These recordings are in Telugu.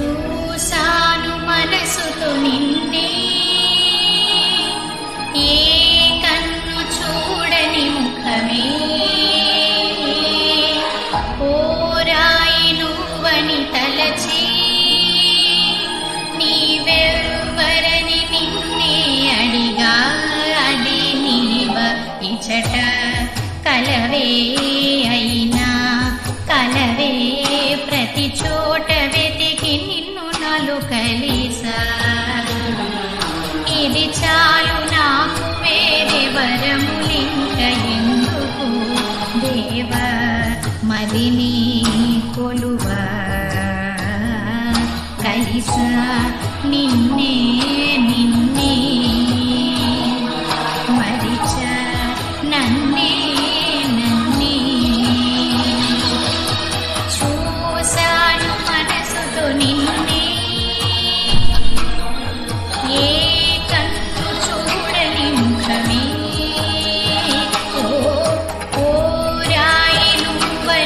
చూశాను మనసుతో నిన్నే. ఏ కన్ను చూడని ముఖమే. ఓరాయి నువ్వని తలచి. నీవెవ్వరని నిన్నే అడిగా. అది నీవ ఇచట కలవే అయినా. కలవే ప్రతి చో ఇది చాలు నాకు వేరే వరములింక ఎందుకు దేవ మదిని కొలువ. నిన్నే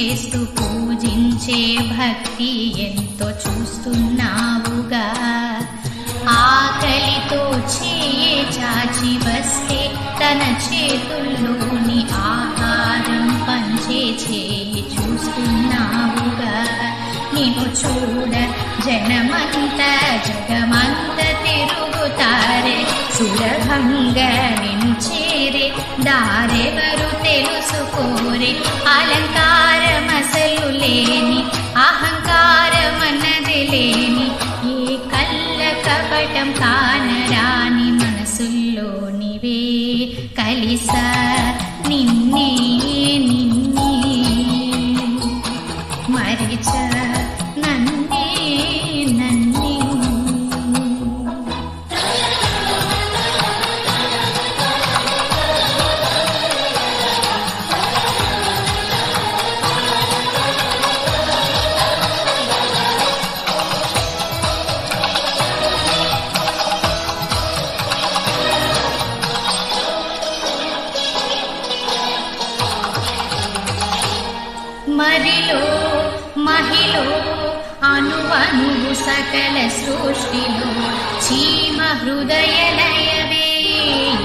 చేస్తూ పూజించే భక్తి ఎంతో చూస్తున్నావుగా. ఆకలితో చేయి చాచి వస్తే తన చేతుల్లోని ఆహారం పంచే చేయి చూస్తున్నావుగా. నీకు చూడ జనమంత జగమంత తిరుగుతారే. సులభంగా నిన్ను చేరే దారెవరు తెలుసుకోరే అలంకారం అసలు లేని అహంకారమన్నది లేని ఏ కళ్ళ కపటం కానరాని మనసుల్లోనివే కలిసా నిన్నే నిన్నే మరిచ నన్నే నన్నే మహిలో అనువనువు సకల సృష్టిలో చీమ హృదయ లయవే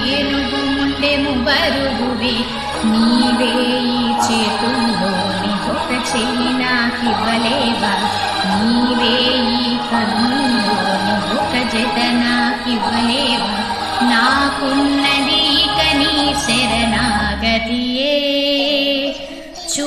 ఏనుగు ముండెము బరుగువే నీవే ఈ చేతుల్లోని ఒక చెయ్యి నాకివ్వలేవా నీవే ఈ కన్నుల్లోని ఒక జత నాకివ్వలేవా నాకున్నది ఇక నీ శరణాగతియే. చూ